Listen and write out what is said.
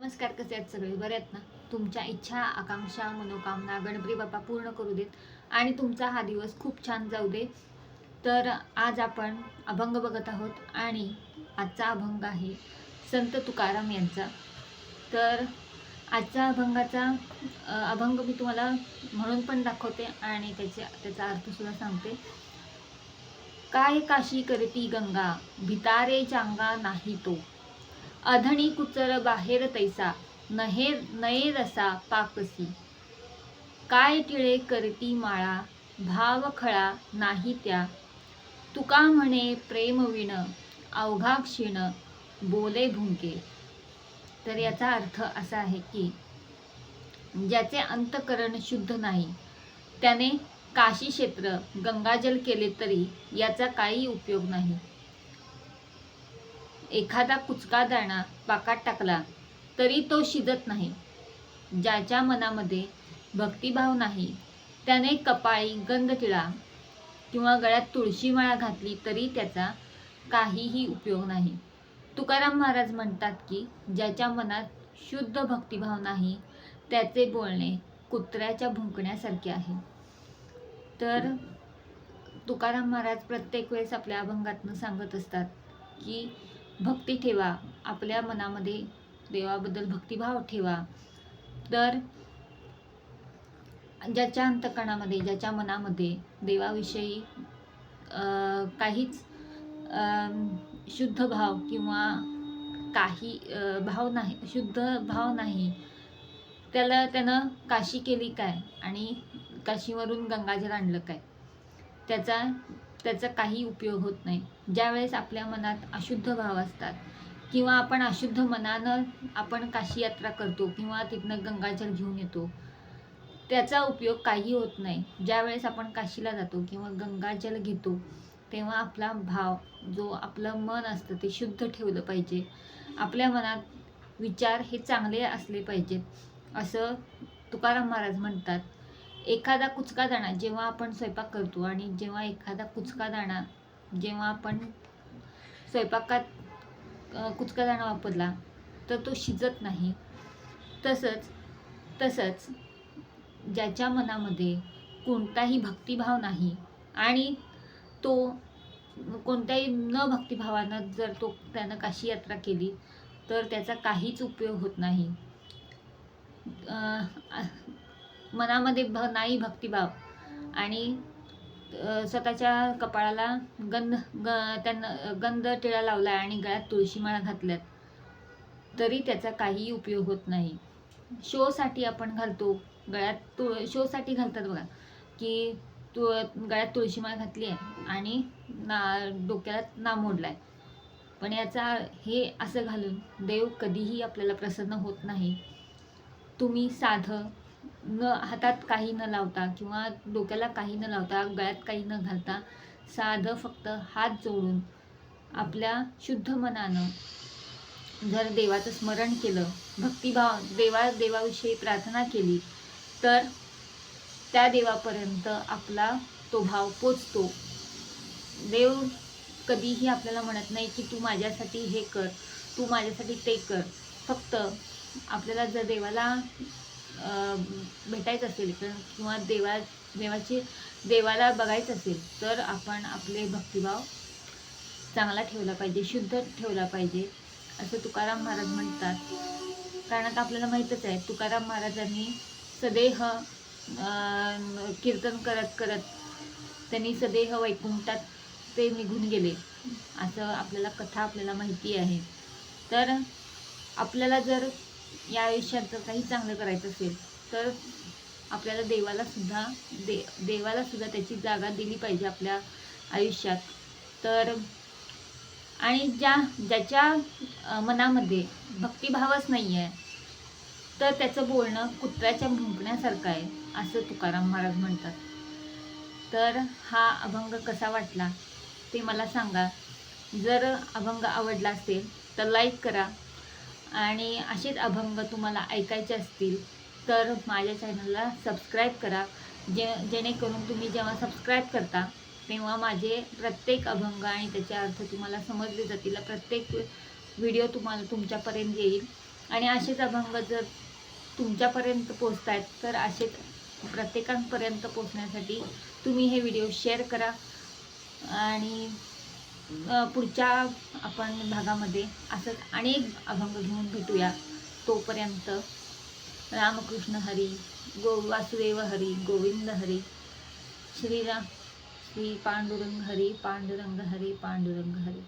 नमस्कार कसे आहेत सगळे? बरे आहेत ना? तुमच्या इच्छा आकांक्षा मनोकामना गणपती बाप्पा पूर्ण करू देत आणि तुमचा हा दिवस खूप छान जाऊ दे तर आज आपण अभंग बघत आहोत आणि आजचा अभंग आहे संत तुकाराम यांचा. तर आजच्या अभंगाचा अभंग मी तुम्हाला म्हणून पण दाखवते आणि त्याचे त्याचा अर्थसुद्धा सांगते. काय काशी करती गंगा भितारे चांगा नाही तो. अधणी कुचर बाहेर तैसा नहे नये रसा पाकसी काय टिळे करती माळा भाव खळा नाही त्या. तुका म्हणे प्रेम विण अवघा क्षीण बोले भुंके. तर याचा अर्थ असा आहे की ज्याचे अंतकरण शुद्ध नाही त्याने काशी क्षेत्र गंगाजल केले तरी याचा काही उपयोग नाही. एखादा कुचका दाणा पाकात टाकला तरी तो शिजत नाही. ज्याच्या मनामध्ये भक्तिभाव नाही त्याने कपाळी गंध टिळा किंवा गळ्यात तुळशी माळा घातली तरी त्याचा काहीही उपयोग नाही. तुकाराम महाराज म्हणतात की ज्याच्या मनात शुद्ध भक्तिभाव नाही त्याचे बोलणे कुत्र्याच्या भुंकण्यासारखे आहे. तर तुकाराम महाराज प्रत्येक वेळेस आपल्या अभंगातनं सांगत असतात की भक्ती ठेवा. आपल्या मनामध्ये देवाबद्दल भक्तिभाव ठेवा. तर ज्याच्या अंतकणामध्ये ज्याच्या मनामध्ये देवाविषयी काहीच शुद्ध भाव किंवा काही भाव नाही शुद्ध भाव नाही. त्याला त्यानं काशी केली काय? आणि काशीवरून गंगाजल आणलं काय? त्याचा त्याचा काही उपयोग होत नाही. ज्यावेळेस आपल्या मनात अशुद्ध भाव असतात किंवा आपण अशुद्ध मनानं आपण काशी यात्रा करतो किंवा तिथनं गंगाजल घेऊन येतो त्याचा उपयोग काही होत नाही. ज्यावेळेस आपण काशीला जातो किंवा गंगाजल घेतो तेव्हा आपला भाव जो आपलं मन असतं ते शुद्ध ठेवलं पाहिजे. आपल्या मनात विचार हे चांगले असले पाहिजेत असं तुकाराम महाराज म्हणतात. एखादा कुचका दाणा जेव्हा आपण स्वयंपाक करतो आणि जेव्हा एखादा कुचका दाणा जेव्हा आपण स्वयंपाकात कुचका दाणा वापरला तर तो शिजत नाही. तसंच तसंच ज्याच्या मनामध्ये कोणताही भक्तिभाव नाही आणि तो कोणत्याही न भक्तिभावानं जर तो त्यानं काशी यात्रा केली तर त्याचा काहीच उपयोग होत नाही. मनामध्ये भ नाही भक्तिभाव. आणि स्वतःच्या कपाळाला गंध ग त्यांना गंध टिळा लावला आणि गळ्यात तुळशीमाळा घातल्यात तरी त्याचा काही उपयोग होत नाही. शोसाठी आपण घालतो गळ्यात तुळ शोसाठी घालतात बघा की तु गळ्यात तुळशीमाळ घातली आहे आणि ना डोक्याला ना मोडला आहे पण याचा हे असं घालून देव कधीही आपल्याला प्रसन्न होत नाही. तुम्ही साधं न हातात काही न लावता किंवा डोक्याला काही न लावता गळ्यात काही न घालता साधं फक्त हात जोडून आपल्या शुद्ध मनानं जर देवाचं स्मरण केलं भक्तिभाव देवा देवाविषयी प्रार्थना केली तर त्या देवापर्यंत आपला तो भाव पोचतो. देव कधीही आपल्याला म्हणत नाही की तू माझ्यासाठी हे कर तू माझ्यासाठी ते कर. फक्त आपल्याला जर देवाला भेटायचं असेल तर किंवा देवा देवाची देवाला बघायचं असेल तर आपण आपले भक्तिभाव चांगला ठेवला पाहिजे शुद्ध ठेवला पाहिजे असं तुकाराम महाराज म्हणतात. कारण आता आपल्याला माहीतच आहे तुकाराम महाराजांनी सदेह कीर्तन करत करत त्यांनी सदेह वैकुंठात ते निघून गेले असं आपल्याला कथा आपल्याला माहिती आहे. तर आपल्याला जर या आयुष्यात जर काही चांगलं करायचं असेल तर आपल्याला देवाला सुद्धा दे देवाला सुद्धा त्याची जागा दिली पाहिजे आपल्या आयुष्यात. तर आणि ज्या ज्याच्या मनामध्ये भक्तिभावच नाही आहे तर त्याचं बोलणं कुत्र्याच्या भुंकण्यासारखं आहे असं तुकाराम महाराज म्हणतात. तर हा अभंग कसा वाटला ते मला सांगा. जर अभंग आवडला असेल तर लाईक करा. आणि असेच अभंग तुम्हाला ऐकायचे असतील तर माझ्या चॅनलला सबस्क्राईब करा. जे जेणेकरून तुम्ही जेव्हा सबस्क्राईब करता तेव्हा माझे प्रत्येक अभंग आणि त्याचे अर्थ तुम्हाला समजले जातील. प्रत्येक व्हिडिओ तुम्हाला तुमच्यापर्यंत येईल. आणि असेच अभंग जर तुमच्यापर्यंत पोचत आहेत तर असेच प्रत्येकांपर्यंत पोचण्यासाठी तुम्ही हे व्हिडिओ शेअर करा. आणि पुढच्या आपण भागामध्ये असंच अनेक अभंग घेऊन भेटूया. तोपर्यंत रामकृष्ण हरी गो वासुदेव हरी गोविंद हरी श्रीराम श्री पांडुरंग हरी पांडुरंग हरी पांडुरंग हरी.